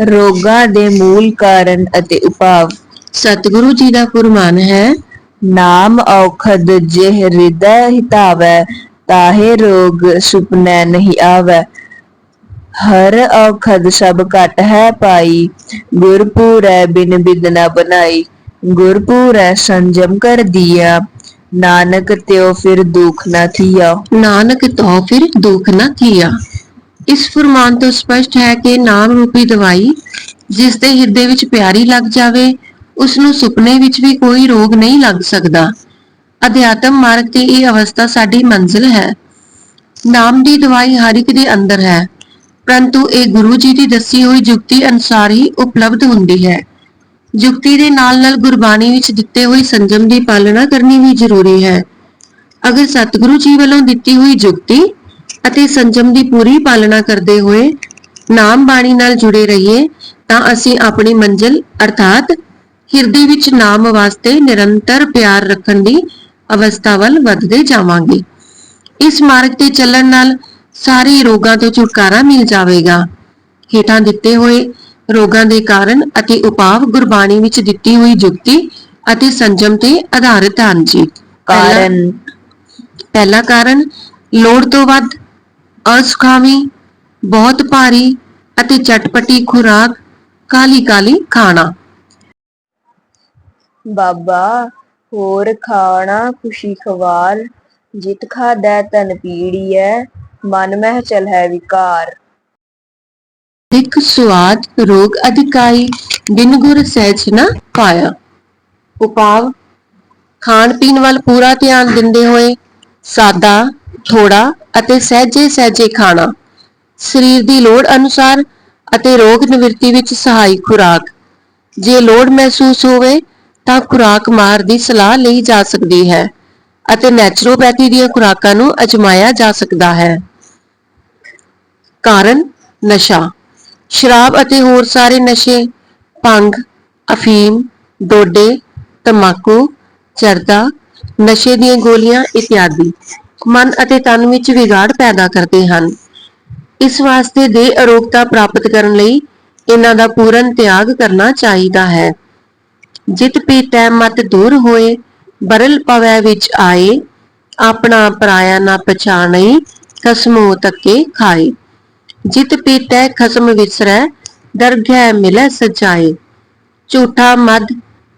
ਰੋਗਾਂ ਦੇ ਮੂਲ ਕਾਰਨ ਅਤੇ ਉਪਾਅ। ਸਤਿਗੁਰੂ ਜੀ ਦਾ ਫਰਮਾਨ ਹੈ ਨਾਮ ਔਖਦ ਜੇ ਹਿਰਦੈ ਹਿਤਾਵੈ ਤਾਹੇ ਰੋਗ ਸੁਪਨੈ ਨਹੀਂ ਆਵੈ। ਹਰ ਔਖਦ ਸਭ ਘਟ ਹੈ ਪਾਈ ਗੁਰਪੂਰੈ ਬਿਨ ਬਿਦਨਾ ਬਨਾਈ। ਗੁਰਪੂਰੈ ਸੰਜਮ ਕਰ ਦਿਆ ਨਾਨਕ ਤਿਉ ਫਿਰ ਦੁਖ ਨਾ ਥੀਆ। ਨਾਨਕ ਤੋਂ ਫਿਰ ਦੁੱਖ ਨਾ ਥੀਆ। ਇਸ ਫਰਮਾਨ ਤੋਂ ਸਪਸ਼ਟ ਹੈ ਕਿ ਨਾਮ ਰੂਪੀ ਦਵਾਈ ਜਿਸ ਦੇ ਹਿਰਦੇ ਵਿੱਚ ਪਿਆਰੀ ਲੱਗ ਜਾਵੇ ਉਸ ਨੂੰ ਸੁਪਨੇ ਵਿੱਚ ਵੀ ਕੋਈ ਰੋਗ ਨਹੀਂ ਲੱਗ ਸਕਦਾ। ਅਧਿਆਤਮ ਮਾਰਗ ਦੀ ਇਹ ਅਵਸਥਾ ਸਾਡੀ ਮੰਜ਼ਿਲ ਹੈ। ਨਾਮ ਦੀ ਦਵਾਈ ਹਰ ਇੱਕ ਦੇ ਅੰਦਰ ਹੈ, ਪਰੰਤੂ ਇਹ ਗੁਰੂ ਜੀ ਦੀ ਦੱਸੀ ਹੋਈ ਯੁਕਤੀ ਅਨੁਸਾਰ ਹੀ ਉਪਲਬਧ ਹੁੰਦੀ ਹੈ। ਜੁਗਤੀ ਦੇ ਨਾਲ-ਨਾਲ ਗੁਰਬਾਣੀ ਵਿੱਚ ਦਿੱਤੇ ਹੋਏ ਸੰਜਮ ਦੀ ਪਾਲਣਾ ਕਰਨੀ ਵੀ ਜ਼ਰੂਰੀ ਹੈ। ਅਗਰ ਸਤਿਗੁਰੂ ਜੀ ਵੱਲੋਂ ਦਿੱਤੀ ਹੋਈ ਯੁਕਤੀ ਅਤੇ ਸੰਜਮ ਦੀ ਪੂਰੀ ਪਾਲਣਾ ਕਰਦੇ ਹੋਏ ਨਾਮ ਬਾਣੀ ਨਾਲ ਜੁੜੇ ਰਹੀਏ ਤਾਂ ਅਸੀਂ ਆਪਣੀ ਮੰਜ਼ਿਲ ਅਰਥਾਤ ਹਿਰਦੇ ਵਿੱਚ ਨਾਮ ਵਾਸਤੇ ਨਿਰੰਤਰ ਪਿਆਰ ਰੱਖਣ ਦੀ ਅਵਸਥਾ ਵੱਲ ਵਧਦੇ ਜਾਵਾਂਗੇ। ਇਸ ਮਾਰਗ ਤੇ ਚੱਲਣ ਨਾਲ ਸਾਰੇ ਰੋਗਾਂ ਤੋਂ ਛੁਟਕਾਰਾ ਮਿਲ ਜਾਵੇਗਾ। ਹੇਠਾਂ ਦਿੱਤੇ ਹੋਏ ਰੋਗਾਂ ਦੇ ਕਾਰਨ ਅਤੇ ਉਪਾਅ ਗੁਰਬਾਣੀ ਵਿੱਚ ਦਿੱਤੀ ਹੋਈ ਜੁਗਤੀ ਅਤੇ ਸੰਜਮ ਤੇ ਆਧਾਰਿਤ ਹਨ ਜੀ। ਕਾਰਨ। ਪਹਿਲਾ ਕਾਰਨ ਲੋੜ ਤੋਂ ਵੱਧ ਅਸੁਖਾਵੀ ਬਹੁਤ ਭਾਰੀ ਅਤੇ ਚਟਪਟੀ ਖੁਰਾਕ ਕਾਲੀ ਕਾਲੀ ਖਾਣਾ। ਬਾਬਾ ਹੋਰ ਖਾਣਾ ਖੁਸ਼ੀ ਖਵਾਰ ਜਿਤ ਖਾਦੈ ਤਨ ਪੀੜੀਐ ਮਨ ਮਹਿ ਚਲ ਹੈ ਵਿਕਾਰ। ਇੱਕ ਸਵਾਦ ਰੋਗ ਅਧਿਕਾਈ ਬਿਨ ਗੁਰ ਸਹਿਜ ਨਾ ਪਾਇਆ। ਉਪਾਵ ਖਾਣ ਪੀਣ ਵੱਲ ਪੂਰਾ ਧਿਆਨ ਦਿੰਦੇ ਹੋਏ ਸਾਦਾ ਥੋੜਾ ਅਤੇ ਸਹਿਜੇ ਸਹਿਜੇ ਖਾਣਾ। ਸਰੀਰ ਦੀ ਲੋੜ ਅਨੁਸਾਰ ਅਤੇ ਰੋਗ ਨਿਵਰਤੀ ਵਿੱਚ ਸਹਾਈ ਖੁਰਾਕ। ਜੇ ਲੋੜ ਮਹਿਸੂਸ ਹੋਵੇ, ਤਾਂ ਖੁਰਾਕ ਮਾਰ ਦੀ ਸਲਾਹ ਲਈ ਜਾ ਸਕਦੀ ਹੈ ਅਤੇ ਨੈਚੁਰੋਪੈਥੀ ਦੀਆਂ ਖੁਰਾਕਾਂ ਨੂੰ ਅਜਮਾਇਆ ਜਾ ਸਕਦਾ ਹੈ। ਕਾਰਨ, ਨਸ਼ਾ। ਸ਼ਰਾਬ ਅਤੇ ਹੋਰ ਸਾਰੇ ਨਸ਼ੇ, ਭੰਗ, ਅਫੀਮ, ਡੋਡੇ ਤਮਾਕੂ ਚਰਦਾ, ਨਸ਼ੇ ਦੀਆਂ ਗੋਲੀਆਂ, ਇਤਿਆਦੀ। ਮਨ ਅਤੇ ਤਨ ਵਿੱਚ ਵਿਗਾੜ ਪੈਦਾ ਕਰਦੇ ਹਨ। ਇਸ ਵਾਸਤੇ ਦੇ ਅਰੋਗਤਾ ਪ੍ਰਾਪਤ ਕਰਨ ਲਈ ਇਹਨਾਂ ਦਾ ਪੂਰਨ ਤਿਆਗ ਕਰਨਾ ਚਾਹੀਦਾ ਹੈ। ਜਿਤ ਪੀਤੈ ਮਤ ਦੂਰ ਹੋਏ, ਬਰਲ ਪਵੈ ਵਿੱਚ ਆਏ, ਆਪਣਾ ਪਰਾਇਆ ਨਾ ਪਛਾਣਈ, ਖਸਮੋ ਤੱਕੇ ਖਾਏ। ਜਿਤ ਪੀਤੈ ਖਸਮ ਵਿਸਰੈ ਦਰਗਹਿ ਮਿਲੈ ਸਜਾਏ ਝੂਠਾ ਮਦ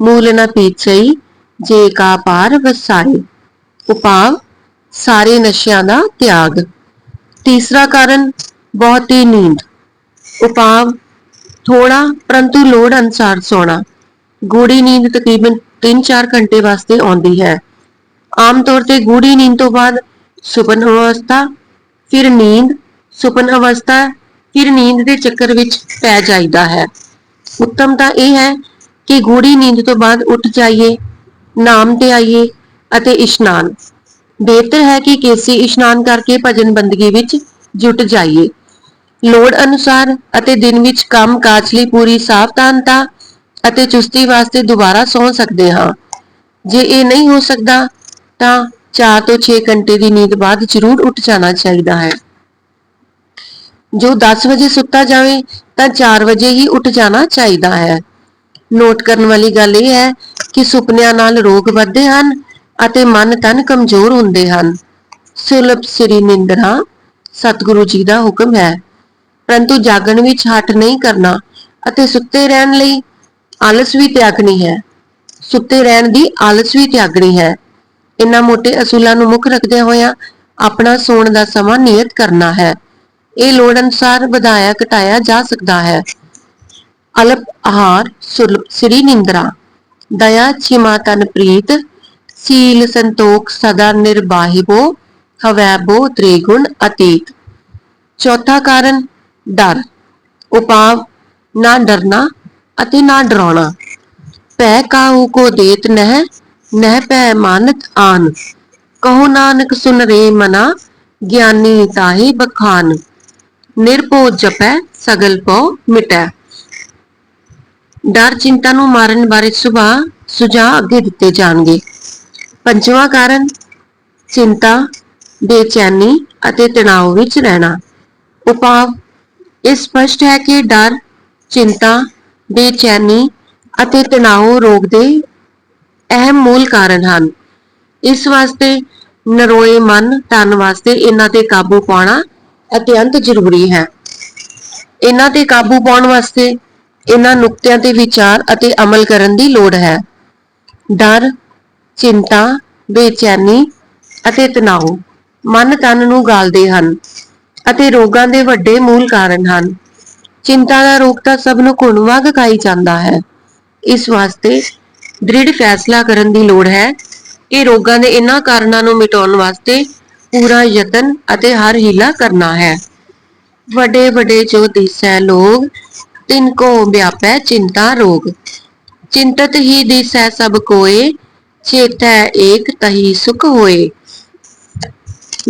ਮੂਲ ਨਾ ਪੀਚਈ ਜੇ ਕਾ ਪਾਰ ਵਸਾਏ। ਉਪਾਵ ਸਾਰੇ ਨਸ਼ਿਆਂ ਦਾ ਤਿਆਗ। ਤੀਸਰਾ ਕਾਰਨ, ਬਹੁਤੀ ਨੀਂਦ। ਉਪਾਵ ਥੋੜਾ ਪਰੰਤੂ ਲੋੜ ਅਨੁਸਾਰ ਸੌਣਾ। ਗੂੜੀ ਨੀਂਦ ਤਕਰੀਬਨ 3-4 ਘੰਟੇ ਵਾਸਤੇ ਆਉਂਦੀ ਹੈ। ਆਮ ਤੌਰ ਤੇ ਗੂੜੀ ਨੀਂਦ ਤੋਂ ਬਾਅਦ ਸੁਪਨ ਅਵਸਥਾ, ਫਿਰ ਨੀਂਦ, ਸੁਪਨ ਅਵਸਥਾ, ਫਿਰ ਨੀਂਦ ਦੇ ਚੱਕਰ ਵਿੱਚ ਪੈ ਜਾਈਦਾ ਹੈ। ਉੱਤਮ ਤਾਂ ਇਹ ਹੈ ਕਿ ਗੂੜੀ ਨੀਂਦ ਤੋਂ ਬਾਅਦ ਉੱਠ ਜਾਈਏ, ਨਾਮ ਤੇ ਆਈਏ ਅਤੇ ਇਸ਼ਨਾਨ। ਬਿਹਤਰ ਹੈ ਕਿ ਕੇਸੀ ਇਸ਼ਨਾਨ ਕਰਕੇ ਭਜਨ ਬੰਦਗੀ ਵਿੱਚ ਜੁਟ ਜਾਈਏ। ਲੋੜ ਅਨੁਸਾਰ ਅਤੇ ਦਿਨ ਵਿੱਚ ਕੰਮ ਕਾਜ ਲਈ ਪੂਰੀ ਸਾਵਧਾਨਤਾ ਅਤੇ ਚੁਸਤੀ ਵਾਸਤੇ ਦੁਬਾਰਾ ਸੌਂ ਸਕਦੇ ਹਾਂ। ਜੇ ਇਹ ਨਹੀਂ ਹੋ ਸਕਦਾ, ਤਾਂ 4 ਤੋਂ 6 ਘੰਟੇ ਦੀ ਨੀਂਦ ਬਾਅਦ ਜ਼ਰੂਰ ਉੱਠ ਜਾਣਾ ਚਾਹੀਦਾ ਹੈ। ਜੋ 10 ਵਜੇ ਸੁੱਤਾ ਜਾਵੇ, ਤਾਂ 4 ਵਜੇ ਹੀ ਉੱਠ ਜਾਣਾ ਚਾਹੀਦਾ ਹੈ। ਨੋਟ ਕਰਨ ਵਾਲੀ ਗੱਲ ਇਹ ਹੈ ਕਿ ਸੁਪਨਿਆਂ ਨਾਲ ਰੋਗ ਵੱਧਦੇ ਹਨ ਅਤੇ ਮਨ ਤਨ ਕਮਜ਼ੋਰ ਹੁੰਦੇ ਹਨ। ਸੁਲਭ ਸ੍ਰੀ ਨਿੰਦਰਾ ਸਤਿਗੁਰੂ ਜੀ ਦਾ ਹੁਕਮ ਹੈ। ਪਰੰਤੂ ਜਾਗਣ ਵਿੱਚ ਹਟ ਨਹੀਂ ਕਰਨਾ ਅਤੇ ਸੁੱਤੇ ਰਹਿਣ ਲਈ ਆਲਸ ਵੀ ਤਿਆਗਣੀ ਹੈ। ਸੁੱਤੇ ਰਹਿਣ ਦੀ ਆਲਸ ਵੀ ਤਿਆਗਣੀ ਹੈ। ਇਨ੍ਹਾਂ ਮੋਟੇ ਅਸੂਲਾਂ ਨੂੰ ਮੁੱਖ ਰੱਖਦਿਆਂ ਹੋਇਆ ਆਪਣਾ ਸੌਣ ਦਾ ਸਮਾਂ ਨਿਯਤ ਕਰਨਾ ਹੈ। ਇਹ ਲੋੜ ਅਨੁਸਾਰ ਵਧਾਇਆ ਘਟਾਇਆ ਜਾ ਸਕਦਾ ਹੈ। ਅਲਪ ਆਹਾਰ, ਸੁਲਭ ਸ੍ਰੀ ਨਿੰਦਰਾ ਦਇਆ, ਛਿਮਾ, ਤਨ, ਪ੍ਰੀਤ ਸੀਲ ਸੰਤੋਖ ਸਦਾ ਨਿਰਬਾਹਿਬੋ ਹਵੈਬੋ ਤ੍ਰਿਗੁਣ ਅਤੀਤ। ਚੌਥਾ ਕਾਰਨ, ਡਰ। ਉਪਾਵ ਨਾ ਡਰਨਾ ਅਤੇ ਨਾ ਡਰਾਉਣਾ। ਭੈ ਕਾਹੂ ਕੋ ਦੇਤ ਨਹਿ ਨਹਿ ਭੈ ਮਾਨਤ ਆਨ। ਕਹੋ ਨਾਨਕ ਸੁਨ ਰੇ ਮਨਾ, ਗਿਆਨੀ ਤਾਹੀ ਬਖਾਨ। ਨਿਰਭਉ ਜਪੈ, ਸਗਲ ਪਉ ਮਿਟੈ। ਡਰ ਚਿੰਤਾ ਨੂੰ ਮਾਰਨ ਬਾਰੇ ਸੁਭਾ ਸੁਝਾਅ ਅੱਗੇ ਦਿੱਤੇ ਜਾਣਗੇ। ਪੰਜਵਾਂ ਕਾਰਨ, ਚਿੰਤਾ, ਬੇਚੈਨੀ ਅਤੇ ਤਣਾਅ ਵਿੱਚ ਰਹਿਣਾ। ਉਪਾਵ ਇਹ ਸਪਸ਼ਟ ਹੈ ਕਿ ਡਰ, ਚਿੰਤਾ, ਬੇਚੈਨੀ ਅਤੇ ਤਣਾਅ ਰੋਗ ਦੇ ਅਹਿਮ ਮੂਲ ਕਾਰਨ ਹਨ। ਇਸ ਵਾਸਤੇ ਨਰੋਏ ਮਨ ਤਨ ਵਾਸਤੇ ਇਹਨਾਂ ਤੇ ਕਾਬੂ ਪਾਉਣਾ ਅਤਿਅੰਤ ਜ਼ਰੂਰੀ ਹੈ। ਇਹਨਾਂ ਤੇ ਕਾਬੂ ਪਾਉਣ ਵਾਸਤੇ ਇਹਨਾਂ ਨੁਕਤਿਆਂ ਤੇ ਵਿਚਾਰ ਅਤੇ ਅਮਲ ਕਰਨ ਦੀ ਲੋੜ ਹੈ। ਡਰ ਚਿੰਤਾ, ਬੇਚੈਨੀ ਅਤੇ ਤਣਾਅ ਮਨ ਤਨ ਨੂੰ ਗਾਲਦੇ ਹਨ ਅਤੇ ਰੋਗਾਂ ਦੇ ਵੱਡੇ ਮੂਲ ਕਾਰਨ ਹਨ। ਚਿੰਤਾ ਦਾ ਰੋਗ ਤਾਂ ਸਭ ਨੂੰ ਘੁਣ ਖਾਈ ਜਾਂਦਾ ਹੈ। ਇਸ ਵਾਸਤੇ ਦ੍ਰਿੜ ਫੈਸਲਾ ਕਰਨ ਦੀ ਲੋੜ ਹੈ ਕਿ ਰੋਗਾਂ ਦੇ ਇਹਨਾਂ ਕਾਰਨਾਂ ਨੂੰ ਮਿਟਾਉਣ ਵਾਸਤੇ ਪੂਰਾ ਯਤਨ ਅਤੇ ਹਰ ਹੀਲਾ ਕਰਨਾ ਹੈ। ਵੱਡੇ ਵੱਡੇ ਜੋ ਦਿਸੈ ਲੋਗ ਤਿਨ ਕੋ ਵਿਆਪੈ ਚਿੰਤਾ ਰੋਗ। ਚਿੰਤਤ ਹੀ ਦਿਸੈ ਸਭ ਕੋਏ ਚੇਤੈ ਏਕ ਤਹੀ ਸੁਖ ਹੋਏ,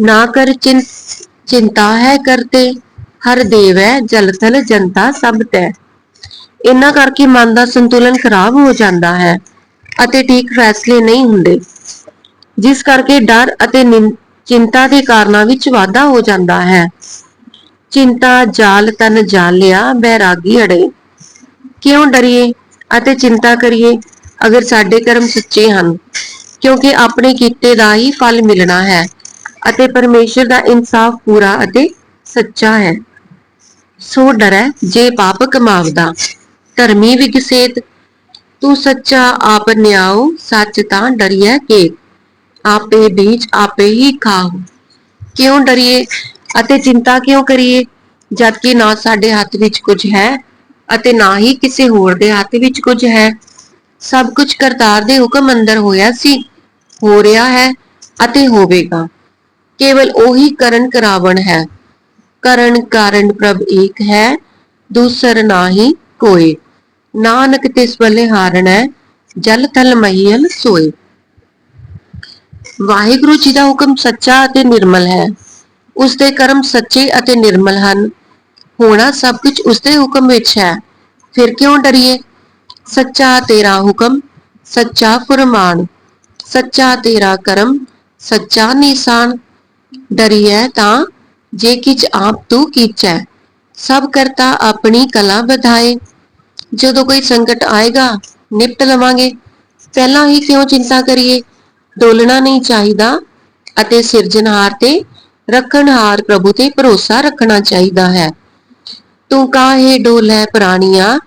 ਨਾ ਕਰ ਚਿੰਤਾ ਹੈ ਕਰਤੇ, ਹਰ ਦੇਵੈ ਜਲ ਥਲ ਜਨਤਾ ਸਭ ਤੈ। ਇਹਨਾਂ ਕਰਕੇ ਮਨ ਦਾ ਸੰਤੁਲਨ ਖਰਾਬ ਹੋ ਜਾਂਦਾ ਹੈ ਅਤੇ ਠੀਕ ਫੈਸਲੇ ਨਹੀਂ ਹੁੰਦੇ। ਜਿਸ ਕਰਕੇ ਡਰ ਅਤੇ ਨਿੰ- ਚਿੰਤਾ ਦੇ ਕਾਰਨਾਂ ਵਿੱਚ ਵਾਧਾ ਹੋ ਜਾਂਦਾ ਹੈ। ਚਿੰਤਾ ਜਾਲ ਤਨ ਜਾਲਿਆ ਬੈਰਾਗੀ ਅੜੇ। ਕਿਉਂ ਡਰੀਏ ਅਤੇ ਚਿੰਤਾ ਕਰੀਏ? ਅਗਰ ਸਾਡੇ ਕਰਮ ਸੱਚੇ ਹਨ, ਕਿਉਂਕਿ ਆਪਣੇ ਕੀਤੇ ਦਾ ਹੀ ਫਲ ਮਿਲਣਾ ਹੈ ਅਤੇ ਪਰਮੇਸ਼ਰ ਦਾ ਇਨਸਾਫ ਪੂਰਾ ਅਤੇ ਸੱਚਾ ਹੈ। ਸੋ ਡਰੈ ਜੇ ਪਾਪ ਕਮਾਵਦਾ, ਧਰਮੀ ਵਿਗਸੇਤ, ਤੂੰ ਸੱਚਾ ਆਪ ਨਿਆਉ, ਸੱਚ ਤਾਂ ਡਰੀਐ ਕੇ? ਆਪੇ ਬੀਜ ਆਪੇ ਹੀ ਖਾਓ। ਕਿਉਂ ਡਰੀਏ ਅਤੇ ਚਿੰਤਾ ਕਿਉਂ ਕਰੀਏ ਜਦ ਕਿ ਨਾ ਸਾਡੇ ਹੱਥ ਵਿੱਚ ਕੁਝ ਹੈ ਅਤੇ ਨਾ ਹੀ ਕਿਸੇ ਹੋਰ ਦੇ ਹੱਥ ਵਿੱਚ ਕੁਝ ਹੈ? ਸਭ ਕੁਝ ਕਰਤਾਰ ਦੇ ਹੁਕਮ ਅੰਦਰ ਹੋਇਆ ਸੀ, ਹੋ ਰਿਹਾ ਹੈ ਅਤੇ ਹੋਵੇਗਾ। ਕੇਵਲ ਉਹੀ ਕਰਨ ਕਰਾਵਣ ਹੈ। ਕਰਨ ਕਾਰਨ ਪ੍ਰਭ ਏਕ ਹੈ, ਦੂਸਰ ਨਾਹੀ ਕੋਏ। ਨਾਨਕ ਤਿਸ ਬਲੇ ਹਾਰਣੈ ਜਲ ਥਲ ਮਹੀਲ ਸੋਏ। ਵਾਹਿਗੁਰੂ ਜੀ ਦਾ ਹੁਕਮ ਸੱਚਾ ਅਤੇ ਨਿਰਮਲ ਹੈ। ਉਸ ਦੇ ਕਰਮ ਸੱਚੇ ਅਤੇ ਨਿਰਮਲ ਹਨ। ਹੋਣਾ ਸਭ ਕੁਝ ਉਸ ਦੇ ਹੁਕਮ ਵਿੱਚ ਹੈ। ਫਿਰ ਕਿਉਂ ਡਰੀਏ? ਸੱਚਾ ਤੇਰਾ ਹੁਕਮ, ਸੱਚਾ ਫੁਰਮਾਨ। ਸੱਚਾ ਤੇਰਾ ਕਰਮ, ਸੱਚਾ ਨਿਸ਼ਾਨ। ਡਰੀਐ ਤਾਂ ਜੇ ਕਿਛ ਆਪ ਤੂੰ ਕੀਚੈ, ਸਭ ਕਰਤਾ ਆਪਣੀ ਕਲਾ ਵਧਾਏ। ਜਦੋਂ ਕੋਈ ਸੰਕਟ ਆਏਗਾ, ਨਿਪਟ ਲਵਾਂਗੇ। ਪਹਿਲਾਂ ਹੀ ਕਿਉਂ ਚਿੰਤਾ ਕਰੀਏ? ਡੋਲਣਾ ਨਹੀਂ ਚਾਹੀਦਾ ਅਤੇ ਸਿਰਜਣਹਾਰ ਤੇ ਰੱਖਣਹਾਰ ਪ੍ਰਭੂ ਤੇ ਭਰੋਸਾ ਰੱਖਣਾ ਚਾਹੀਦਾ ਹੈ। ਤੂੰ ਕਾਹੇ ਡੋਲੇ ਪ੍ਰਾਣੀਆਂ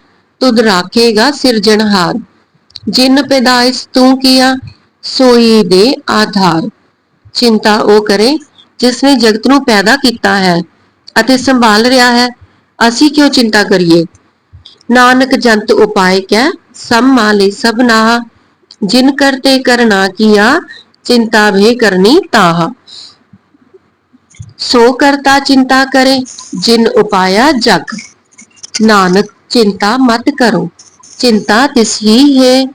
ਤੁਧ ਰਾਖੇਗਾ ਸਿਰਜਣਹਾਰ ਜਿਨ ਪੈਦਾਇਸ਼ ਤੂੰ ਕੀਆ, ਸੋਈ ਦੇ ਆਧਾਰ। ਚਿੰਤਾ ਉਹ ਕਰੇ ਜਿਸ ਨੇ ਜਗਤ ਨੂੰ ਪੈਦਾ ਕੀਤਾ ਹੈ ਅਤੇ ਸੰਭਾਲ ਰਿਹਾ ਹੈ। ਅਸੀਂ ਕਿਉਂ ਚਿੰਤਾ ਕਰੀਏ? ਨਾਨਕ ਜੰਤ ਉਪਾਏ ਕੈ, ਸਭ ਮਾਲੇ ਸਭ ਨਾਹ। ਜਿਨ ਕਰਤੇ ਕਰਨਾ ਕੀਆ, ਚਿੰਤਾ ਭੇ ਕਰਨੀ ਤਾਹ। ਸੋ ਕਰਤਾ ਚਿੰਤਾ ਕਰੇ, ਜਿਨ ਉਪਾਇਆ ਜਗ। ਨਾਨਕ ਚਿੰਤਾ ਮਤ ਕਰੋ। ਚਿੰਤਾ ਤਿਸ ਹੀ ਹੈ।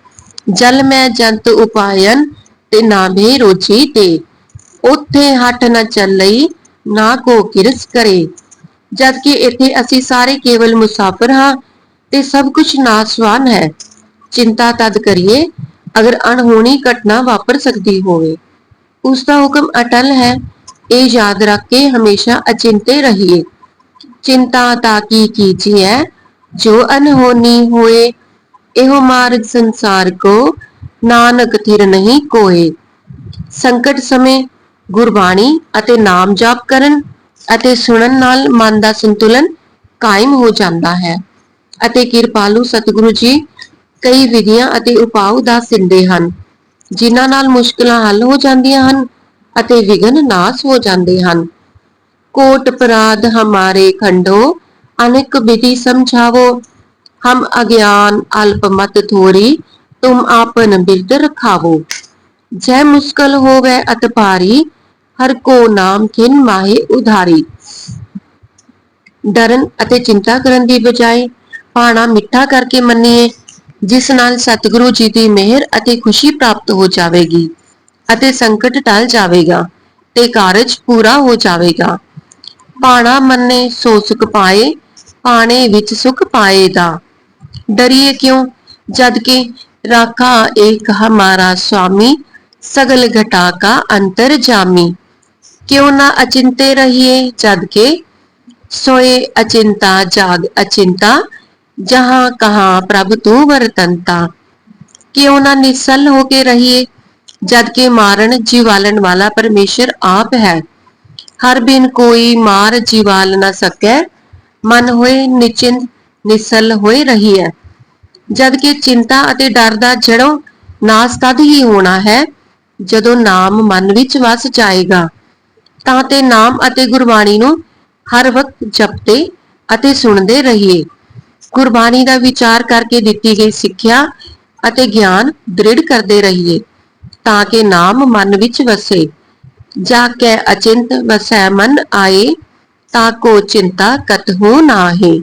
ਜਲ ਮੈਂ ਜੰਤ ਉਪਾਇਨ ਤੇ ਨਾ ਭੇ ਰੋਜੀ ਤੇ ਉੱਥੇ ਹੱਠ ਨਾ ਚੱਲਈ, ਨਾ ਕੋ ਕਿਰਸ ਕਰੇ। ਜਦ ਕਿ ਇੱਥੇ ਅਸੀਂ ਸਾਰੇ ਕੇਵਲ ਮੁਸਾਫਰ ਹਾਂ ਤੇ ਸਭ ਕੁਝ ਨਾਸਵਾਨ ਹੈ। ਚਿੰਤਾ ਤਦ ਕਰੀਏ ਅਗਰ ਅਣਹੋਣੀ ਘਟਨਾ ਵਾਪਰ ਸਕਦੀ ਹੋਵੇ। ਉਸ ਦਾ ਹੁਕਮ ਅਟਲ ਹੈ। ਇਹ ਯਾਦ ਰੱਖ ਕੇ ਹਮੇਸ਼ਾ ਅਚਿੰਤੇ ਰਹੀਏ। ਚਿੰਤਾ ਤਾਂ ਕੀ ਕੀਜੀਐ? ਜੋ ਅਨਹੋਨੀ ਹੋਏ ਇਹੋ ਮਾਰਗ ਸੰਸਾਰ ਕੋ ਨਾਨਕ ਥਿਰ ਨਹੀਂ ਕੋਏ ਸੰਕਟ ਸਮੇਂ ਗੁਰਬਾਣੀ ਅਤੇ ਨਾਮ ਜਾਪ ਕਰਨ ਅਤੇ ਸੁਣਨ ਨਾਲ ਮਨ ਦਾ ਸੰਤੁਲਨ ਕਾਇਮ ਹੋ ਜਾਂਦਾ ਹੈ ਅਤੇ ਕਿਰਪਾਲੂ ਸਤਿਗੁਰੂ ਜੀ ਕਈ ਵਿਧੀਆਂ ਅਤੇ ਉਪਾਅ ਦੱਸ ਦਿੰਦੇ ਹਨ ਜਿਨ੍ਹਾਂ ਨਾਲ ਮੁਸ਼ਕਲਾਂ ਹੱਲ ਹੋ ਜਾਂਦੀਆਂ ਹਨ ਅਤੇ ਵਿਘਨ ਨਾਸ ਹੋ ਜਾਂਦੇ ਹਨ कोट अपराध हमारे खंडो अनेक विधि समझावो हम अज्ञान अल्प मत थोरी तुम आपन बिरद रखावो जय मुश्किल होवे अत भारी हर को नाम खिन माहे उधारी ਡਰਨ ਅਤੇ ਚਿੰਤਾ ਕਰਨ ਦੀ ਬਜਾਏ ਪਾਣਾ ਮਿੱਠਾ ਕਰਕੇ ਮੰਨੀਏ ਜਿਸ ਨਾਲ ਸਤਿਗੁਰੂ ਜੀ ਦੀ ਮਿਹਰ ਅਤੇ ਖੁਸ਼ੀ ਪ੍ਰਾਪਤ ਹੋ ਜਾਵੇਗੀ ਅਤੇ ਸੰਕਟ ਟਲ ਜਾਵੇਗਾ ਤੇ ਕਾਰਜ ਪੂਰਾ ਹੋ ਜਾਵੇਗਾ ਪਾਣਾ ਮੰਨੇ ਸੋ ਸੁਖ ਪਾਏ ਪਾਣੇ ਵਿੱਚ ਸੁਖ ਪਾਏਗਾ। ਡਰੀਏ ਕਿਉਂ? ਜਦ ਕਿ ਰਾਖਾ ਏਕ ਹਮਾਰਾ ਸੁਆਮੀ ਸਗਲ ਘਟਾ ਕਾ ਅੰਤਰ ਜਾਮੀ। ਕਿਉਂ ਨਾ ਅਚਿੰਤੇ ਰਹੀਏ? ਜਦ ਕਿ ਸੋਏ ਅਚਿੰਤਾ ਜਾਗ ਅਚਿੰਤਾ, ਜਹਾਂ ਕਹਾਂ ਪ੍ਰਭ ਤੂੰ ਵਰਤੰਤਾ। ਕਿਉਂ ਨਾ ਨਿਸਲ ਹੋ ਕੇ ਰਹੀਏ? ਜਦ ਕਿ ਮਾਰਨ ਜੀਵਾਲਣ ਵਾਲਾ ਪਰਮੇਸ਼ਰ ਆਪ ਹੈ। ਹਰ ਬਿਨ ਕੋਈ ਮਾਰ ਜੀਵਾਲ ਨਾ ਸਕੈ ਮਨ ਹੋਏ ਨਿਚਿੰਤ ਨਿਸਲ ਹੋਏ ਰਹੀਐ ਜਦ ਕਿ ਚਿੰਤਾ ਅਤੇ ਡਰ ਦਾ ਜੜੋਂ ਨਾਸ ਤਦ ਹੀ ਹੋਣਾ ਹੈ, ਜਦੋਂ ਨਾਮ ਮਨ ਵਿੱਚ ਵਸ ਜਾਏਗਾ। ਤਾਂ ਤੇ ਨਾਮ ਅਤੇ ਗੁਰਬਾਣੀ ਨੂੰ ਹਰ ਵਕਤ ਜਪਦੇ ਅਤੇ ਸੁਣਦੇ ਰਹੀਏ। ਗੁਰਬਾਣੀ ਦਾ ਵਿਚਾਰ ਕਰਕੇ ਦਿੱਤੀ ਗਈ ਸਿੱਖਿਆ ਅਤੇ ਗਿਆਨ ਦ੍ਰਿੜ ਕਰਦੇ ਰਹੀਏ, ਤਾਂ ਕਿ ਨਾਮ ਮਨ ਵਿੱਚ ਵਸੇ। ਜਾ ਕੇ ਅਚਿੰਤ ਵਸੈ ਮਨ ਆਏ ਤਾ ਕੋ ਚਿੰਤਾ ਕਤਹੂ ਨਾਹੀ।